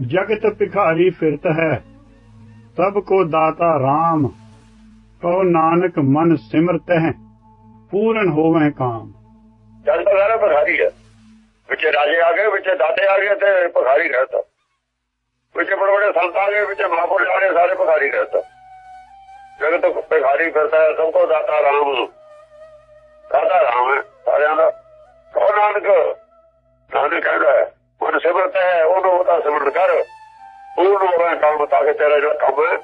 ਜਗਤ ਭਿਖਾਰੀ ਫਿਰਤ ਹੈ, ਸਭ ਕੋ ਦਾਤਾ ਰਾਮ ਕਹੋ ਨਾਨਕ ਮਨ ਸਿਮਰਤ ਹੈ, ਪੂਰਨ ਹੋਵੇ ਕਾਮ। ਜਗਤ ਸਾਰਾ ਭਿਖਾਰੀ ਹੈ, ਵਿੱਚ ਰਾਜੇ ਆ ਗਏ, ਵਿੱਚ ਦਾਤੇ ਆ ਗਏ ਤੇ ਭਿਖਾਰੀ ਰਹਤਾ। ਵਿੱਚ ਬੜੇ ਬੜੇ ਸੰਤ ਆ ਗਏ, ਵਿੱਚ ਮਹਾਂਪੁਰਸ਼ ਆ ਗਏ, ਸਾਰੇ ਭਿਖਾਰੀ ਰਹਤਾ। ਜਗਤ ਭਿਖਾਰੀ ਫਿਰਦਾ ਹੈ, ਸਭ ਕੋ ਦਾਤਾ ਰਾਮ। ਦਾਤਾ ਰਾਮ ਹੈ, ਸਾਰਿਆਂ ਦਾ। ਕਹੋ ਨਾਨਕ ਨਾਨਕ ਕਹਿੰਦਾ ਸਿਮਰਤ ਹੈ ਉਹਨੂੰ ਉਹਦਾ ਸਿਮਰਨ ਕਰ। ਪੂਰਨ ਹੋਵੇ ਕੰਮ ਤਾਂ ਕਿ ਤੇਰਾ ਜਿਹੜਾ ਕੰਮ ਹੈ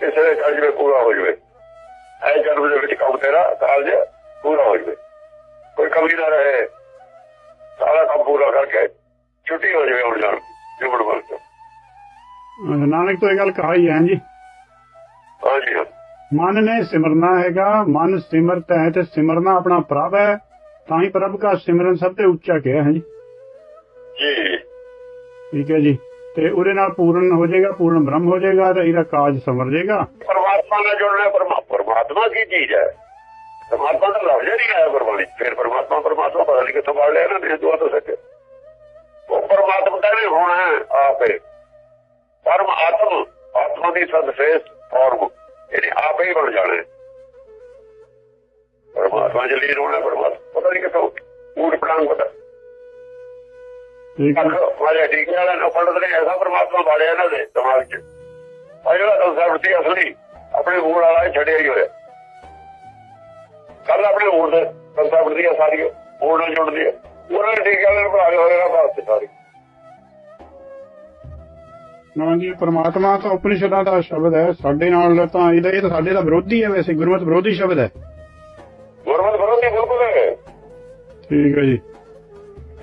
ਕਿਸੇ ਦੇ ਚੱਲ ਜਵੇ ਪੂਰਾ ਹੋ ਜਵੇ। ਐ ਜਨਮ ਦੇ ਵਿੱਚ ਕੰਮ ਤੇਰਾ ਕਾਲਜ ਪੂਰਾ ਹੋ ਜਵੇ। ਕੋਈ ਕਮੀ ਨਾ ਰਹੇ। ਸਾਰਾ ਕੰਮ ਪੂਰਾ ਕਰਕੇ ਛੁੱਟੀ ਹੋ ਜਾਵੇ ਹੁਣ ਜਾਣ ਜੁਗੜ ਵਕਤ ਨਾਨਕ ਤੋਂ ਇਹ ਗੱਲ ਕਹਾਈ ਹੈ ਜੀ। ਹਾਂਜੀ। ਮਨ ਨੇ ਸਿਮਰਨਾ ਹੈਗਾ ਮਨ ਸਿਮਰਤ ਹੈ ਤੇ ਸਿਮਰਨਾ ਆਪਣਾ ਪ੍ਰਭ ਹੈ ਤਾਂ ਹੀ ਪ੍ਰਭ ਦਾ ਸਿਮਰਨ ਸਭ ਤੋਂ ਉੱਚਾ ਕਿਹਾ ਹੈ ਜੀ। ਜੀ। ਠੀਕ ਹੈ ਜੀ। ਤੇ ਉਹਦੇ ਨਾਲ ਪੂਰਨ ਹੋ ਜਾਏਗਾ ਪੂਰਨ ਬ੍ਰਹਮ ਹੋ ਜਾਏਗਾ ਤੇ ਇਹਦਾ ਕਾਜ ਸਮਰ ਜਾਏਗਾ। ਪਰਮਾਤਮਾ ਨਾਲ ਜੁੜਨਾ ਪਰਮਾ- ਪਰਮਾਤਮਾ ਕੀ ਚੀਜ਼ ਹੈ? ਪਰਮਾਤਮਾ ਦਾ ਲਫ਼ਜ਼ ਨਹੀਂ ਆਇਆ ਗੁਰਬਾਣੀ ਫਿਰ ਪਰਮਾਤਮਾ ਪਰਮਾਤਮਾ ਪਤਾ ਨਹੀਂ ਕਿੱਥੋਂ ਪੜ ਲਿਆ ਇਹਨਾਂ ਨੇ ਹਿੰਦੂਆਂ ਤੋਂ ਸਿੱਖ। ਉਹ ਪਰਮਾਤਮਾ ਦਾ ਨਹੀਂ ਹੋਣਾ ਆਪੇ। ਪਰਮ ਆਤਮ ਆਤਮਾ ਦੀ ਸਰਫੇਸ ਫਾਰਮ ਇਹਨੇ ਆਪੇ ਹੀ ਬਣ ਜਾਣਾ ਪਰਮਾਤਮਾ ਜਲੀ ਹੋਣਾ ਪਰਮਾਤਮਾ ਪਤਾ ਨਹੀਂ ਕਿੱਥੋਂ ਊੜ ਪੜਾਂਗ ਪਤਾ ਵਾਲੇ ਟੀਕੇ ਵਾਲਿਆਂ ਨੂੰ ਪੰਡਤ ਨੇ ਐਸਾ ਪਰਮਾਤਮਾ ਬਾੜਿਆ ਇਹਨਾਂ ਦੇ ਦਿਮਾਗ 'ਚ। ਆ ਜਿਹੜਾ ਕਨਸੈਪਟ ਸੀ ਅਸਲੀ ਆਪਣੇ ਮੂਲ ਵਾਲਾ ਇਹ ਛੱਡਿਆ ਹੀ ਹੋਇਆ। ਕੱਲ ਆਪਣੇ ਮੂਲ ਦੇ ਕਨਸੈਪਟ ਦੀ ਸਾਰੀ ਮੂਲ ਨਾਲ ਜੁੜਦੀ ਹੈ ਉਹਨਾਂ ਨੇ ਟੀਕੇ ਵਾਲਿਆਂ ਨੂੰ ਬਣਾ ਕੇ ਹੋਇਆ ਬਾਤ ਸਾਰੀ। ਨਾ ਜੀ ਪ੍ਰਮਾਤਮਾ ਤਾਂ ਉਪਨਿਸ਼ਦਾਂ ਦਾ ਸ਼ਬਦ ਹੈ ਸਾਡੇ ਨਾਲ ਤਾਂ ਇਹਦਾ ਇਹ ਤਾਂ ਸਾਡੇ ਦਾ ਵਿਰੋਧੀ ਹੈ ਵੈਸੇ ਗੁਰਮਤ ਵਿਰੋਧੀ ਸ਼ਬਦ ਹੈ। ਗੁਰਮਤ ਵਿਰੋਧੀ ਬਿਲਕੁਲ ਹੈ। ਠੀਕ ਹੈ ਜੀ।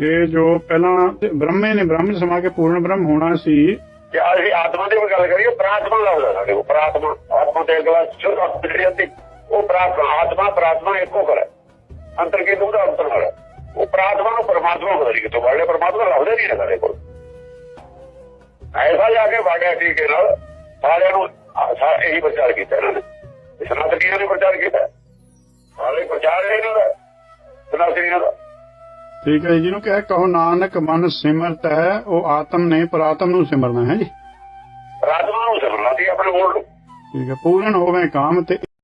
ਇਹ ਜੋ ਪਹਿਲਾਂ ਬ੍ਰਹਮੇ ਨੇ, ਬ੍ਰਹਮ ਸਮਾ ਕੇ ਪੂਰਨ ਬ੍ਰਹਮ ਹੋਣਾ ਸੀ। ਕਿ ਅਸੀਂ ਆਤਮਾ ਦੀ ਗੱਲ ਕਰੀਏ ਪ੍ਰਾਤਮਾ ਲਫ਼ਜ਼ ਸਾਡੇ ਕੋਲ, ਪ੍ਰਾਤਮਾ। ਆਤਮਾ ਤੇ ਅਗਲਾ ਸ਼ੁੱਧ ਆਤਮਾ ਉਹ ਪ੍ਰਾਤਮਾ, ਆਤਮਾ, ਪ੍ਰਾਤਮਾ ਇੱਕੋ ਕਰ ਅੰਤਰ ਕੀ ਦੂਦਾ ਅੰਤਰ ਨਾਲ ਉਹ ਪ੍ਰਾਤਮਾ ਨੂੰ ਪਰਮਾਤਮਾ ਬਦਲ ਤੋਂ ਵਾਲੇ ਪਰਮਾਤਮਾ ਲਫ਼ਜ਼ ਨਹੀਂ ਸਾਡੇ ਕੋਲ। ਐਸਾ ਜਾ ਕੇ ਵਾੜਿਆ ਟੀਕੇ ਨਾਲ ਸਾਰਿਆਂ ਨੂੰ ਇਹੀ ਪ੍ਰਚਾਰ ਕੀਤਾ ਇਹਨਾਂ ਨੇ। ਸਨਾਤਨੀਆਂ ਨੇ ਪ੍ਰਚਾਰ ਕੀਤਾ। ਸਾਰੇ ਪ੍ਰਚਾਰ ਇਹਨਾਂ ਦਾ, ਸਨਾਤਨੀਆਂ ਦਾ। ਠੀਕ ਹੈ ਜਿਹਨੂੰ ਕਹੇ ਕਹੋ ਨਾਨਕ ਮਨ ਸਿਮਰਤ ਹੈ ਉਹ ਆਤਮ ਨੇ ਪ੍ਰਾਤਮ ਨੂੰ ਸਿਮਰਨਾ ਹੈ ਜੀ। ਪ੍ਰਾਤਮਾ ਨੂੰ ਸਮਝਣਾ ਸੀ ਆਪਣੇ ਨੂੰ ਠੀਕ ਹੈ ਪੂਰਨ ਹੋਵੇ ਕਾਮ ਤੇ